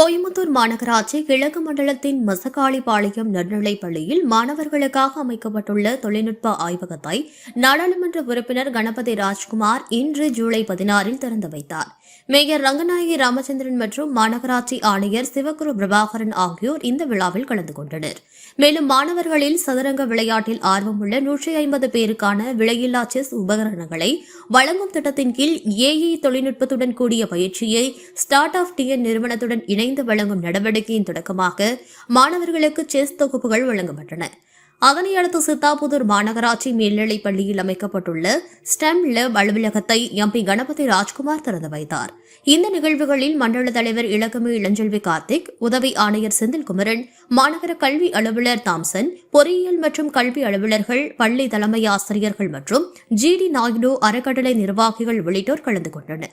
கோயம்புத்தூர் மாநகராட்சி கிழக்கு மண்டலத்தின் மசக்காளிப்பாளையம் நடுநிலைப் பள்ளியில் மாணவர்களுக்காக அமைக்கப்பட்டுள்ள தொழில்நுட்ப ஆய்வகத்தை நாடாளுமன்ற உறுப்பினர் கணபதி ராஜ்குமார் இன்று ஜூலை பதினாறில் திறந்து வைத்தார். மேயர் ரங்கநாயகி ராமச்சந்திரன் மற்றும் மாநகராட்சி ஆணையர் சிவகுரு பிரபாகரன் ஆகியோர் இந்த விழாவில் கலந்து கொண்டனர். மேலும் மாணவர்களில் சதுரங்க விளையாட்டில் ஆர்வமுள்ள நூற்றி ஐம்பது பேருக்கான விலையில்லா செஸ் உபகரணங்களை வழங்கும் திட்டத்தின் கீழ் ஏஐ தொழில்நுட்பத்துடன் கூடிய பயிற்சியை ஸ்டார்ட் ஆஃப் டிஎன் நிறுவனத்துடன் இணைந்து இணைந்து வழங்கும் நடவடிக்கையின் தொடக்கமாக மாணவர்களுக்கு செஸ் தொகுப்புகள் வழங்கப்பட்டன. அதனையடுத்து சித்தாபுதூர் மாநகராட்சி மேல்நிலைப் பள்ளியில் அமைக்கப்பட்டுள்ள ஸ்டெம் லேப் அலுவலகத்தை எம்பி கணபதி ராஜ்குமார் திறந்து வைத்தார். இந்த நிகழ்வுகளில் மண்டல தலைவர் இலக்கமி இளஞ்செல்வி கார்த்திக் உதவி ஆணையர் செந்தில்குமரன் மாநகர கல்வி அலுவலர் தாம்சன் பொறியியல் மற்றும் கல்வி அலுவலர்கள் பள்ளி தலைமை ஆசிரியர்கள் மற்றும் ஜி டி நாயுடு அறக்கட்டளை நிர்வாகிகள் உள்ளிட்டோர் கலந்து கொண்டனா்